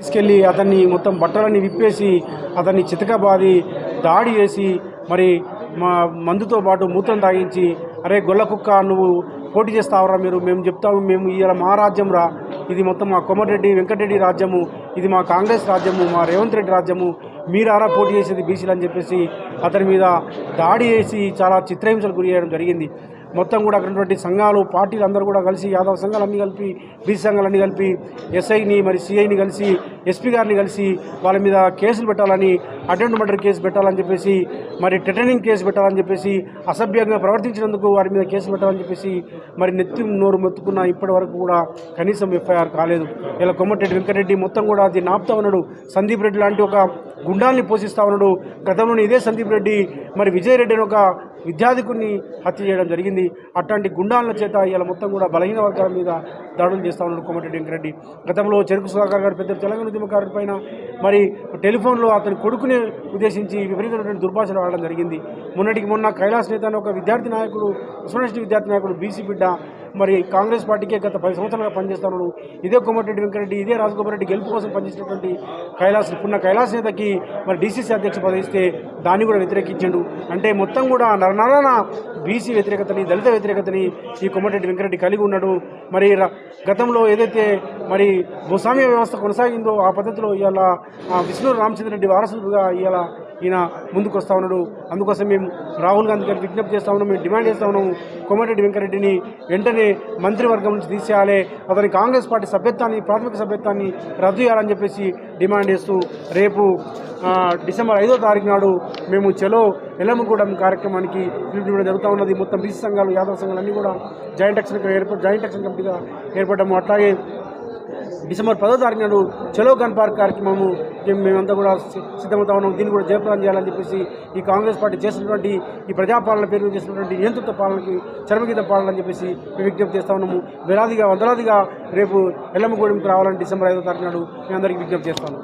తీసుకెళ్ళి అతన్ని మొత్తం బట్టలన్నీ విప్పేసి అతన్ని చితకబాది దాడి చేసి మరి మా మందుతో పాటు మూత్రం తాగించి అరే గొల్ల కుక్క నువ్వు పోటీ చేస్తావురా మీరు మేము చెప్తాము మేము ఇలా మా రాజ్యం రా. ఇది మొత్తం మా కోమటిరెడ్డి వెంకటరెడ్డి రాజ్యము ఇది మా కాంగ్రెస్ రాజ్యము మా రేవంత్ రెడ్డి రాజ్యము. మీరారా పోటీ చేసేది బీసీలు అని చెప్పేసి అతని మీద దాడి చేసి చాలా చిత్రహింసలు గురి చేయడం జరిగింది. మొత్తం కూడా అక్కడ సంఘాలు పార్టీలు అందరూ కూడా కలిసి యాదవ సంఘాలన్నీ కలిపి బీసీ సంఘాలన్నీ కలిపి ఎస్ఐని మరి సిఐని కలిసి ఎస్పీ గారిని కలిసి వాళ్ళ మీద కేసులు పెట్టాలని అటెండ్ మర్డర్ కేసు పెట్టాలని చెప్పేసి మరి టెటనింగ్ కేసు పెట్టాలని చెప్పేసి అసభ్యంగా ప్రవర్తించినందుకు వారి మీద కేసు పెట్టాలని చెప్పేసి మరి నెత్తి నోరు మొత్తుకున్న ఇప్పటి వరకు కూడా కనీసం ఎఫ్ఐఆర్ కాలేదు. ఇలా కొమ్మటిరెడ్డి వెంకటరెడ్డి మొత్తం కూడా అది నాపుతా ఉన్నాడు. సందీప్ రెడ్డి లాంటి ఒక గుండాల్ని పోషిస్తా ఉన్నాడు. గతంలోని ఇదే సందీప్ రెడ్డి మరి విజయరెడ్డి అని ఒక విద్యార్థికుని హత్య చేయడం జరిగింది. అట్లాంటి గుండాల చేత ఇలా మొత్తం కూడా బలహీన వర్గాల మీద దాడులు చేస్తా ఉన్నాడు కోమటిరెడ్డి వెంకరెడ్డి గతంలో చెరుకు సుధాకర్ గారు పెద్ద తెలంగాణ ఉద్యమకారుడి పైన మరి టెలిఫోన్లో అతని కొడుకుని ఉద్దేశించి విపరీతమైనటువంటి దుర్భాషలు ఆడడం జరిగింది. మొన్నటికి మొన్న కైలాస్ నేత ఒక విద్యార్థి నాయకుడు ఉస్మానిస్ట్ విద్యార్థి నాయకుడు బీసీ బిడ్డ మరి కాంగ్రెస్ పార్టీకే గత పది సంవత్సరాలుగా పనిచేస్తున్నాడు ఇదే కోమటిరెడ్డి వెంకరెడ్డి ఇదే రాజగోపాల్ రెడ్డి గెలుపు కోసం పనిచేసినటువంటి కైలాస్ ఇప్పుడున్న కైలాస్ నేతకి మరి డీసీసీ అధ్యక్ష పదవిస్తే దాన్ని కూడా వ్యతిరేకించాడు. అంటే మొత్తం కూడా నరనరాన బీసీ వ్యతిరేకతని దళిత వ్యతిరేకతని ఈ కోమటిరెడ్డి వెంకరెడ్డి కలిగి ఉన్నాడు. మరి గతంలో ఏదైతే మరి భూస్వామ్య వ్యవస్థ కొనసాగిందో ఆ పద్ధతిలో ఇవాళ విష్ణు రామచంద్ర రెడ్డి వారసులుగా ఇవాళ ఈయన ముందుకు వస్తూ ఉన్నాడు. అందుకోసం మేము రాహుల్ గాంధీ గారికి విజ్ఞప్తి చేస్తూ ఉన్నాం మేము డిమాండ్ చేస్తా ఉన్నాము కోమటిరెడ్డి వెంకరెడ్డిని వెంటనే మంత్రివర్గం నుంచి తీసేయాలి. అతని కాంగ్రెస్ పార్టీ సభ్యత్వాన్ని ప్రాథమిక సభ్యత్వాన్ని రద్దు చేయాలని చెప్పేసి డిమాండ్ చేస్తూ రేపు డిసెంబర్ ఐదో తారీఖు నాడు మేము చెలో ఎల్లమ్మగూడెం కార్యక్రమానికి పిలుపునివ్వడం జరుగుతూ ఉన్నది. మొత్తం బీసీ సంఘాలు యాదవ సంఘాలు అన్నీ కూడా జాయింట్ యాక్షన్ ఏర్పడి జాయింట్ యాక్షన్ కమిటీగా ఏర్పడము. అట్లాగే డిసెంబర్ పదో తారీఖు నాడు చెలో గన్ పార్క్ కార్యక్రమము మేమంతా కూడా సిద్ధమవుతా ఉన్నాం. దీన్ని కూడా జయప్రదం చేయాలని చెప్పేసి ఈ కాంగ్రెస్ పార్టీ చేసినటువంటి ఈ ప్రజాపాలన పేరు చేసినటువంటి నియంతృత్వ పాలనకి చరమగీత పాలన అని చెప్పేసి మేము విజ్ఞప్తి చేస్తా ఉన్నాము. వేలాదిగా వందలాదిగా రేపు ఎల్లమ్మగూడెంకి రావాలని డిసెంబర్ ఐదో తారీఖు నాడు మేము అందరికీ విజ్ఞప్తి చేస్తాను.